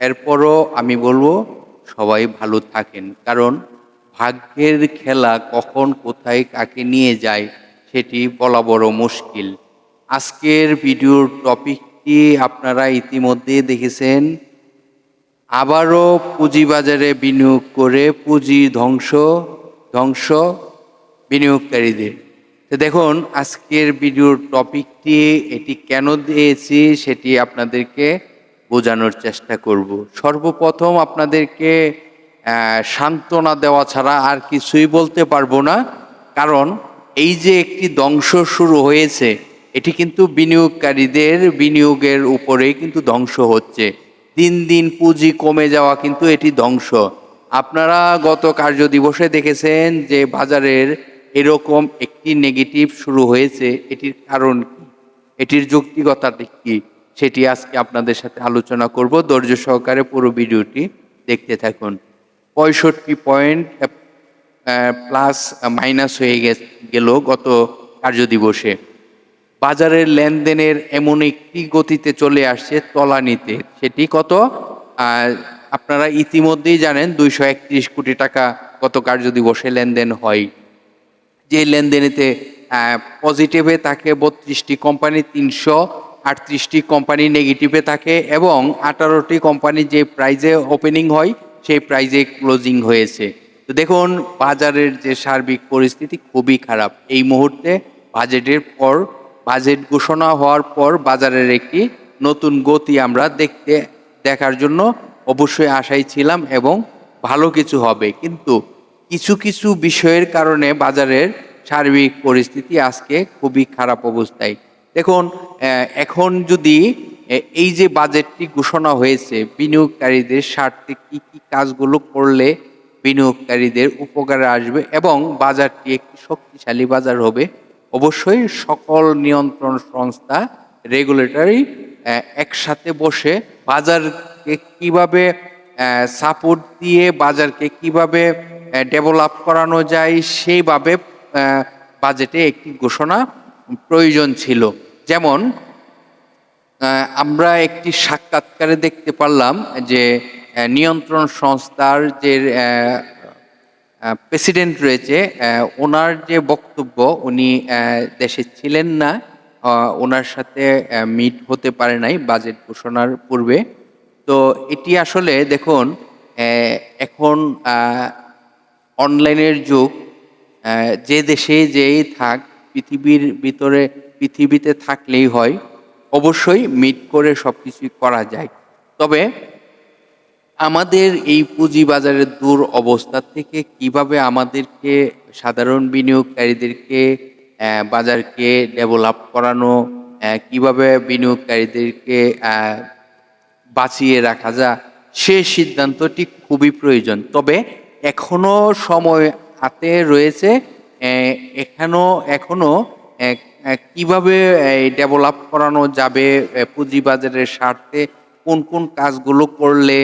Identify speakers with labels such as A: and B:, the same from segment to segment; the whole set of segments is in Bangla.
A: এরপরও আমি বলব, সবাই ভালো থাকেন। কারণ ভাগ্যের খেলা কখন কোথায় কাকে নিয়ে যায়, সেটি বলা বড় মুশকিল। আজকের ভিডিওর টপিকটি আপনারা ইতিমধ্যে দেখেছেন। আবারও পুঁজিবাজারে বিনিয়োগ করে পুঁজি ধ্বংস ধ্বংস বিনিয়োগকারীদের। তো দেখুন, আজকের ভিডিওর টপিকটি, এটি কেন দিয়েছি সেটি আপনাদেরকে বোঝানোর চেষ্টা করব। সর্বপ্রথম আপনাদেরকে সান্ত্বনা দেওয়া ছাড়া আর কিছুই বলতে পারব না। কারণ এই যে একটি ধ্বংস শুরু হয়েছে, এটি কিন্তু বিনিয়োগকারীদের বিনিয়োগের উপরেই কিন্তু ধ্বংস হচ্ছে। দিন দিন পুঁজি কমে যাওয়া কিন্তু এটি ধ্বংস। আপনারা গত কার্য দিবসে দেখেছেন যে বাজারের এরকম একটি নেগেটিভ শুরু হয়েছে। এটির কারণ কি? এটির যৌক্তিকতাটা কি? সেটি আজকে আপনাদের সাথে আলোচনা করব। ধৈর্য সহকারে পুরো ভিডিওটি দেখতে থাকুন। পঁয়ষট্টি পয়েন্ট প্লাস মাইনাস হয়ে গেল গত কার্য দিবসে বাজারের লেনদেনের এমন একটি গতিতে চলে আসছে তলানিতে। সেটি কত? আপনারা ইতিমধ্যেই জানেন দুইশো একত্রিশ কোটি টাকা গত কার্য দিবসে লেনদেন হয়। যে লেনদেনেতে পজিটিভে থাকে বত্রিশটি কোম্পানি তিনশো আটত্রিশটি কোম্পানি নেগেটিভে থাকে এবং আঠারোটি কোম্পানি যে প্রাইজে ওপেনিং হয়, সেই প্রাইজে ক্লোজিং হয়েছে। তো দেখুন, বাজারের যে সার্বিক পরিস্থিতি খুবই খারাপ। এই মুহূর্তে বাজেটের পর বাজেট ঘোষণা হওয়ার পর বাজারের একটি নতুন গতি আমরা দেখতে, দেখার জন্য অবশ্যই আশাই ছিলাম এবং ভালো কিছু হবে। কিন্তু কিছু কিছু বিষয়ের কারণে বাজারের সার্বিক পরিস্থিতি আজকে খুবই খারাপ অবস্থায়। দেখুন এখন যদি এই যে বাজেটটি ঘোষণা হয়েছে, বিনিয়োগকারীদের স্বার্থে কি কি কাজগুলো করলে বিনিয়োগকারীদের উপকারে আসবে এবং বাজারটি একটি শক্তিশালী বাজার হবে, অবশ্যই সকল নিয়ন্ত্রণ সংস্থা রেগুলেটরি একসাথে বসে বাজারকে কীভাবে সাপোর্ট দিয়ে বাজারকে কীভাবে ডেভেলপ করানো যায়, সেইভাবে বাজেটে একটি ঘোষণা প্রয়োজন ছিল। যেমন আমরা একটি সাক্ষাৎকারে দেখতে পারলাম যে নিয়ন্ত্রণ সংস্থার যে প্রেসিডেন্ট রয়েছে ওনার যে বক্তব্য, উনি দেশে ছিলেন না ওনার সাথে মিট হতে পারে নাই বাজেট ঘোষণার পূর্বে। তো এটি আসলে দেখুন এখন অনলাইনের যুগ যে দেশে যেই থাক, পৃথিবীর ভিতরে পৃথিবীতে থাকলেই হয় অবশ্যই মিট করে সব কিছুই করা যায়। তবে আমাদের এই পুঁজি বাজারের দূর অবস্থা থেকে কীভাবে আমাদেরকে সাধারণ বিনিয়োগকারীদেরকে বাজারকে ডেভেলপ করানো কীভাবে বিনিয়োগকারীদেরকে বাঁচিয়ে রাখা যা সে সিদ্ধান্তটি খুবই প্রয়োজন। তবে এখনও সময় হাতে রয়েছে আহ, এখানো এখনও আহ, আহ, কীভাবে ডেভেলপ করানো যাবে পুঁজিবাজারের স্বার্থে কোন কোন কাজগুলো করলে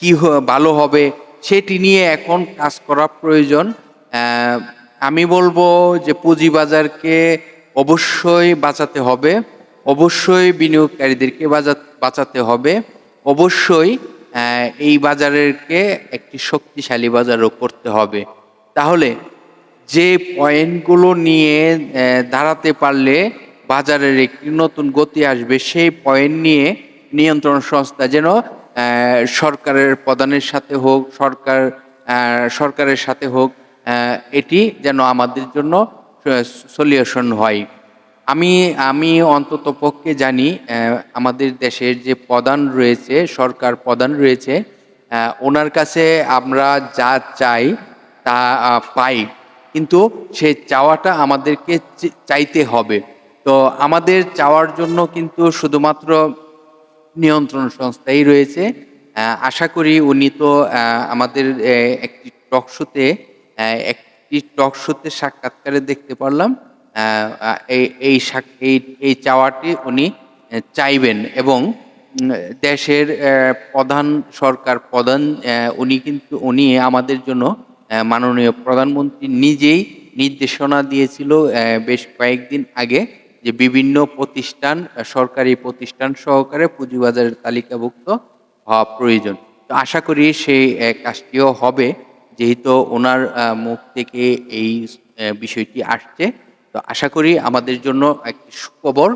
A: কি ভালো হবে সেটি নিয়ে এখন কাজ করা প্রয়োজন। আমি বলব যে পুঁজিবাজারকে অবশ্যই বাঁচাতে হবে, অবশ্যই বিনিয়োগকারীদেরকে বাঁচাতে হবে, অবশ্যই এই বাজারেরকে একটি শক্তিশালী বাজারও করতে হবে। তাহলে যে পয়েন্টগুলো নিয়ে দাঁড়াতে পারলে বাজারের একটি নতুন গতি আসবে, সেই পয়েন্ট নিয়ে নিয়ন্ত্রণ সংস্থা যেন সরকারের প্রধানের সাথে হোক, সরকার সরকারের সাথে হোক এটি যেন আমাদের জন্য সলিউশন হয়। আমি আমি অন্তত পক্ষে জানি আমাদের দেশের যে প্রধান রয়েছে, সরকার প্রধান রয়েছে ওনার কাছে আমরা যা চাই তা পাই। কিন্তু সেই চাওয়াটা আমাদেরকে চাইতে হবে। তো আমাদের চাওয়ার জন্য কিন্তু শুধুমাত্র নিয়ন্ত্রণ সংস্থাই রয়েছে। আশা করি উনি তো আমাদের একটি টক শোতে একটি টক শোতে সাক্ষাৎকারে দেখতে পারলাম। এই এই এই চাওয়াটি উনি চাইবেন এবং দেশের প্রধান সরকার, প্রধান উনি কিন্তু, উনি আমাদের জন্য মাননীয় প্রধানমন্ত্রী নিজেই নির্দেশনা দিয়েছিল বেশ কয়েকদিন আগে যে বিভিন্ন প্রতিষ্ঠান সরকারি প্রতিষ্ঠান সহকারে পুঁজিবাজারের তালিকাভুক্ত হওয়া প্রয়োজন। তো আশা করি সেই কাজটিও হবে, যেহেতু ওনার মুখ থেকে এই বিষয়টি আসছে। তো আশা করি আমাদের জন্য একটি সুখবর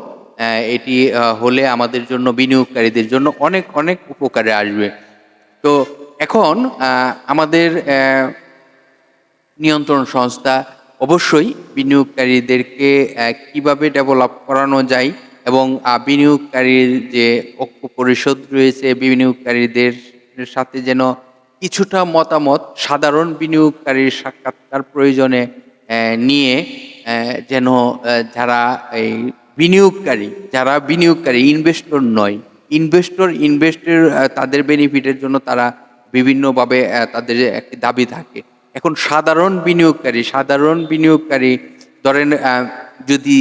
A: এটি হলে আমাদের জন্য, বিনিয়োগকারীদের জন্য অনেক অনেক উপকারে আসবে। তো এখন আমাদের নিয়ন্ত্রণ সংস্থা অবশ্যই বিনিয়োগকারীদেরকে কীভাবে ডেভেলপ করানো যায় এবং বিনিয়োগকারীর যে ঐক্য পরিষদ রয়েছে, বিনিয়োগকারীদের সাথে যেন কিছুটা মতামত সাধারণ বিনিয়োগকারীর সাক্ষাৎকার প্রয়োজনে নিয়ে যেন যারা এই বিনিয়োগকারী, যারা বিনিয়োগকারী ইনভেস্টর নয় ইনভেস্টর ইনভেস্টর তাদের বেনিফিটের জন্য তারা বিভিন্নভাবে তাদের একটি দাবি থাকে। এখন সাধারণ বিনিয়োগকারী সাধারণ বিনিয়োগকারী ধরেন যদি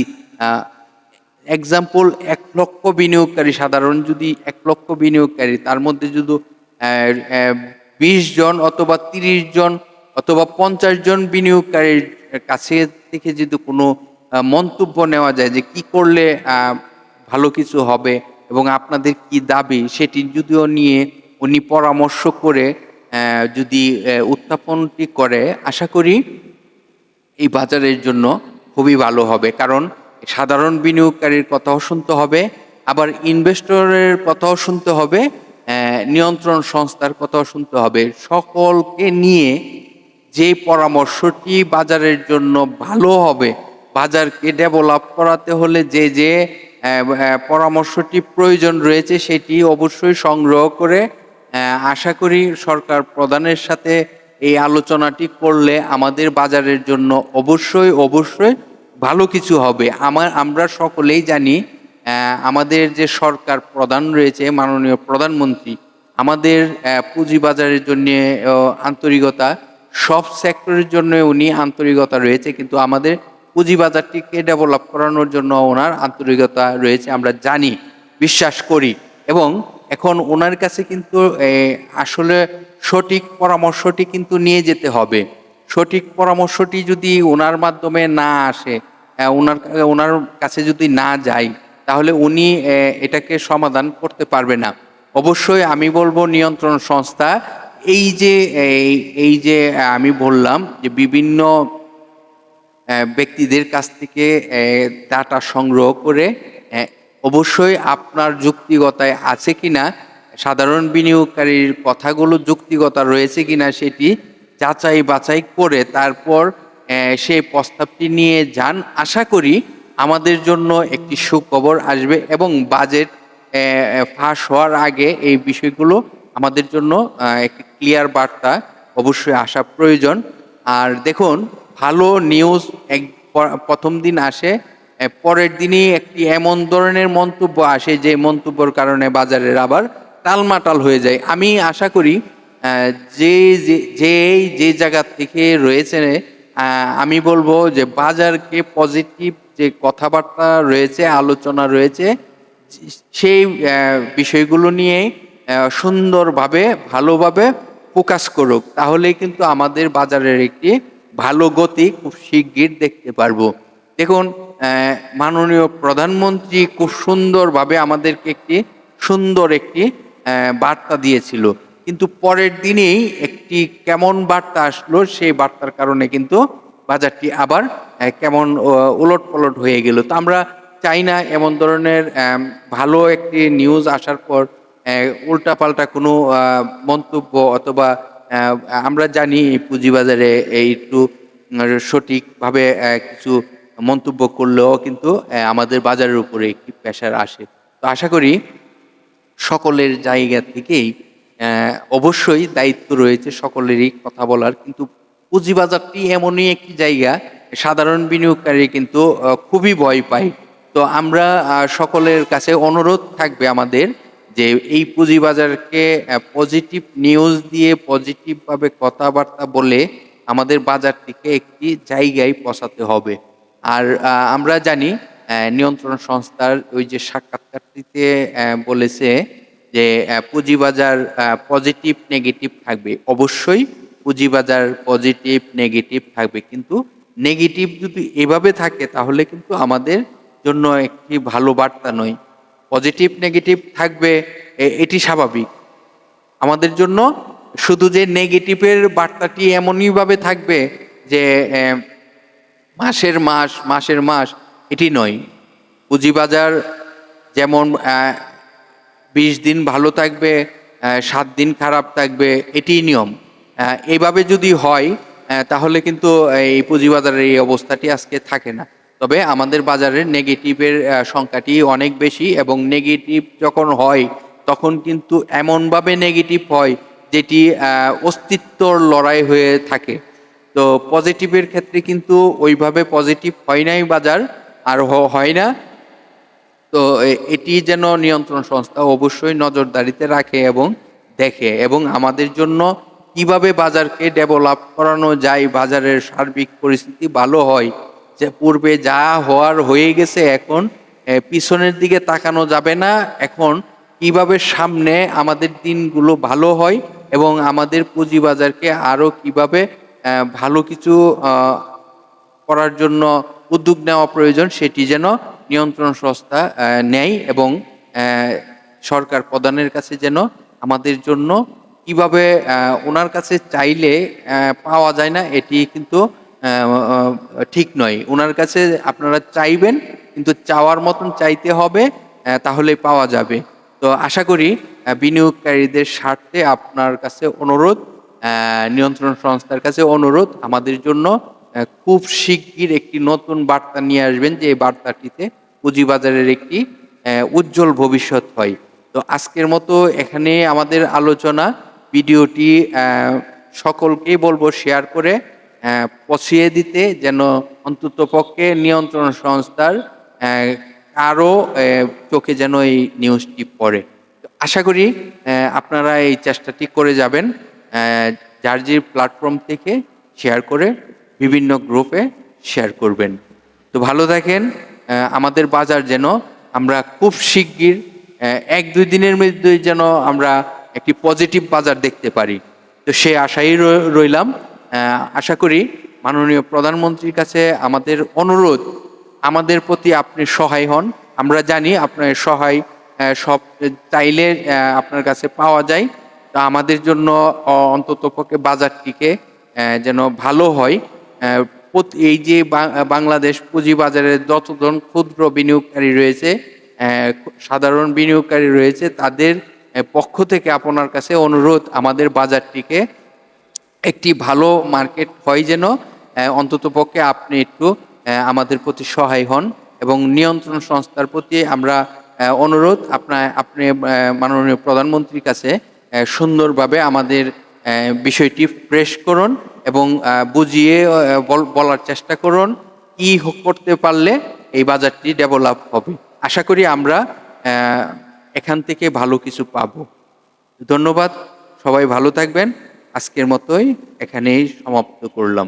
A: এক্সাম্পল এক লক্ষ বিনিয়োগকারী, সাধারণ যদি এক লক্ষ বিনিয়োগকারী, তার মধ্যে যদি বিশ জন অথবা তিরিশ জন অথবা পঞ্চাশ জন বিনিয়োগকারীর কাছে থেকে যদি কোনো মন্তব্য নেওয়া যায় যে কি করলে ভালো কিছু হবে এবং আপনাদের কি দাবি, সেটি যদিও নিয়ে উনি পরামর্শ করে যদি উত্থাপনটি করে, আশা করি এই বাজারের জন্য খুবই ভালো হবে। কারণ সাধারণ বিনিয়োগকারীর কথাও শুনতে হবে, আবার ইনভেস্টরের কথাও শুনতে হবে নিয়ন্ত্রণ সংস্থার কথাও শুনতে হবে। সকলকে নিয়ে যে পরামর্শটি বাজারের জন্য ভালো হবে, বাজারকে ডেভেলপ করাতে হলে যে যে পরামর্শটি প্রয়োজন রয়েছে, সেটি অবশ্যই সংগ্রহ করে আশা করি সরকার প্রধানের সাথে এই আলোচনাটি করলে আমাদের বাজারের জন্য অবশ্যই অবশ্যই ভালো কিছু হবে। আমার, আমরা সকলেই জানি আমাদের যে সরকার প্রধান রয়েছে, মাননীয় প্রধানমন্ত্রী, আমাদের পুঁজিবাজারের জন্য আন্তরিকতা, সব সেক্টরের জন্য উনি আন্তরিকতা রয়েছে, কিন্তু আমাদের পুঁজিবাজারটিকে ডেভেলপ করানোর জন্য ওনার আন্তরিকতা রয়েছে, আমরা জানি, বিশ্বাস করি। এবং এখন ওনার কাছে কিন্তু আসলে সঠিক পরামর্শটি কিন্তু নিয়ে যেতে হবে। সঠিক পরামর্শটি যদি ওনার মাধ্যমে না আসে ওনার ওনার কাছে যদি না যায় তাহলে উনি এটাকে সমাধান করতে পারবে না। অবশ্যই আমি বলব নিয়ন্ত্রণ সংস্থা এই যে এই যে আমি বললাম যে বিভিন্ন আহ, ব্যক্তিদের কাছ থেকে ডাটা সংগ্রহ করে অবশ্যই আপনার যুক্তিগতায় আছে কিনা, সাধারণ বিনিয়োগকারীর কথাগুলো যুক্তিগতা রয়েছে কিনা সেটি যাচাই বাছাই করে তারপর সেই প্রস্তাবটি নিয়ে যান। আশা করি আমাদের জন্য একটি সুখবর আসবে এবং বাজেট ফাঁস হওয়ার আগে এই বিষয়গুলো আমাদের জন্য একটি ক্লিয়ার বার্তা, অবশ্যই আসা প্রয়োজন। আর দেখুন, ভালো নিউজ এক প্রথম দিন আসে পরের দিনই একটি এমন ধরনের মন্তব্য আসে যে মন্তব্যর কারণে বাজারের আবার টালমাটাল হয়ে যায়। আমি আশা করি যে, যে- যেই যে জায়গা থেকে রয়েছে আমি বলব যে বাজারকে পজিটিভ যে কথাবার্তা রয়েছে, আলোচনা রয়েছে, সেই বিষয়গুলো নিয়ে সুন্দরভাবে, ভালোভাবে ফোকাস করুক। তাহলেই কিন্তু আমাদের বাজারের একটি ভালো গতি খুব শিগগির দেখতে পারব। দেখুন মাননীয় প্রধানমন্ত্রী খুব সুন্দরভাবে আমাদেরকে একটি সুন্দর একটি বার্তা দিয়েছিল। কিন্তু পরের দিনেই একটি কেমন বার্তা আসলো, সেই বার্তার কারণে কিন্তু বাজারটি আবার কেমন উলট পালট হয়ে গেল। তো আমরা চাই না এমন ধরনের ভালো একটি নিউজ আসার পর উল্টা পাল্টা কোনো মন্তব্য অথবা আমরা জানি পুঁজিবাজারে এই একটু, সঠিকভাবে কিছু মন্তব্য করলেও কিন্তু আমাদের বাজারের উপরে একটি প্রেশার আসে। তো আশা করি সকলের জায়গা থেকেই অবশ্যই দায়িত্ব রয়েছে সকলেরই কথা বলার। কিন্তু পুঁজিবাজারটি এমনই একটি জায়গা, সাধারণ বিনিয়োগকারী কিন্তু খুবই ভয় পায়। তো আমরা সকলের কাছে অনুরোধ থাকবে আমাদের যে এই পুঁজিবাজারকে পজিটিভ নিউজ দিয়ে পজিটিভভাবে কথাবার্তা বলে আমাদের বাজারটিকে একটি জায়গায় পৌঁছাতে হবে। আর আমরা জানি নিয়ন্ত্রণ সংস্থার ওই যে সাক্ষাৎকারটিতে বলেছে যে পুঁজিবাজার পজিটিভ নেগেটিভ থাকবে। অবশ্যই পুঁজিবাজার পজিটিভ নেগেটিভ থাকবে। কিন্তু নেগেটিভ যদি এভাবে থাকে, তাহলে কিন্তু আমাদের জন্য একটি ভালো বার্তা নয়। পজিটিভ নেগেটিভ থাকবে এটি স্বাভাবিক। আমাদের জন্য শুধু যে নেগেটিভের বার্তাটি এমনইভাবে থাকবে যে মাসের মাস মাসের মাস, এটি নয়। পুঁজিবাজার যেমন বিশ দিন ভালো থাকবে সাত দিন খারাপ থাকবে এটি নিয়ম। এইভাবে যদি হয় তাহলে কিন্তু এই পুঁজিবাজারের এই অবস্থাটি আজকে থাকে না। তবে আমাদের বাজারের নেগেটিভের সংখ্যাটি অনেক বেশি এবং নেগেটিভ যখন হয়, তখন কিন্তু এমনভাবে নেগেটিভ হয়, যেটি অস্তিত্বর লড়াই হয়ে থাকে। তো পজিটিভের ক্ষেত্রে কিন্তু ওইভাবে পজিটিভ হয় নাই বাজার, আর হয় না। তো এটি যেন নিয়ন্ত্রণ সংস্থা অবশ্যই নজরদারিতে রাখে এবং দেখে এবং আমাদের জন্য কীভাবে বাজারকে ডেভেলপ করানো যায়, বাজারের সার্বিক পরিস্থিতি ভালো হয়, যে পূর্বে যা হওয়ার হয়ে গেছে এখন পিছনের দিকে তাকানো যাবে না। এখন কীভাবে সামনে আমাদের দিনগুলো ভালো হয় এবং আমাদের পুঁজিবাজারকে আরও কীভাবে ভালো কিছু করার জন্য উদ্যোগ নেওয়া প্রয়োজন, সেটি যেন নিয়ন্ত্রণ সংস্থা নেয় এবং সরকার প্রধানের কাছে যেন আমাদের জন্য কীভাবে ওনার কাছে চাইলে পাওয়া যায় না, এটি কিন্তু ঠিক নয়। ওনার কাছে আপনারা চাইবেন, কিন্তু চাওয়ার মতন চাইতে হবে তাহলে পাওয়া যাবে। তো আশা করি বিনিয়োগকারীদের স্বার্থে আপনার কাছে অনুরোধ নিয়ন্ত্রণ সংস্থার কাছে অনুরোধ, আমাদের জন্য খুব শিগগির একটি নতুন বার্তা নিয়ে আসবেন যে এই বার্তাটিতে পুঁজিবাজারের একটি উজ্জ্বল ভবিষ্যৎ হয়। তো আজকের মতো এখানে আমাদের আলোচনা, ভিডিওটি সকলকেই বলব শেয়ার করে পছিয়ে দিতে, যেন অন্তত পক্ষে নিয়ন্ত্রণ সংস্থার কারও চোখে যেন এই নিউজটি পড়ে। আশা করি আপনারা এই চেষ্টাটি করে যাবেন। আহ, জার্জির প্ল্যাটফর্ম থেকে শেয়ার করে বিভিন্ন গ্রুপে শেয়ার করবেন। তো ভালো থাকেন। আমাদের বাজার যেন আমরা খুব শিগগির এক দুই দিনের মধ্যে যেন আমরা একটি পজিটিভ বাজার দেখতে পারি। তো সে আশাই রইলাম। আশা করি মাননীয় প্রধানমন্ত্রীর কাছে আমাদের অনুরোধ আমাদের প্রতি আপনি সহায় হন। আমরা জানি আপনার সহায় সব চাইলে আপনার কাছে পাওয়া যায়। তা আমাদের জন্য অন্তত পক্ষে বাজারটিকে যেন ভালো হয়। এই যে বাংলাদেশ পুঁজিবাজারে যতজন ক্ষুদ্র বিনিয়োগকারী রয়েছে সাধারণ বিনিয়োগকারী রয়েছে, তাদের পক্ষ থেকে আপনার কাছে অনুরোধ, আমাদের বাজারটিকে একটি ভালো মার্কেট হয় যেন অন্তত পক্ষে আপনি একটু আমাদের প্রতি সহায় হন এবং নিয়ন্ত্রণ সংস্থার প্রতি আমরা অনুরোধ, আপনার, আপনি মাননীয় প্রধানমন্ত্রীর কাছে সুন্দরভাবে আমাদের বিষয়টি ফ্রেশ করুন এবং বুঝিয়ে বলার চেষ্টা করুন কি করতে পারলে এই বাজারটি ডেভেলপ হবে। আশা করি আমরা এখান থেকে ভালো কিছু পাবো। ধন্যবাদ, সবাই ভালো থাকবেন। আজকের মতোই এখানেই সমাপ্ত করলাম।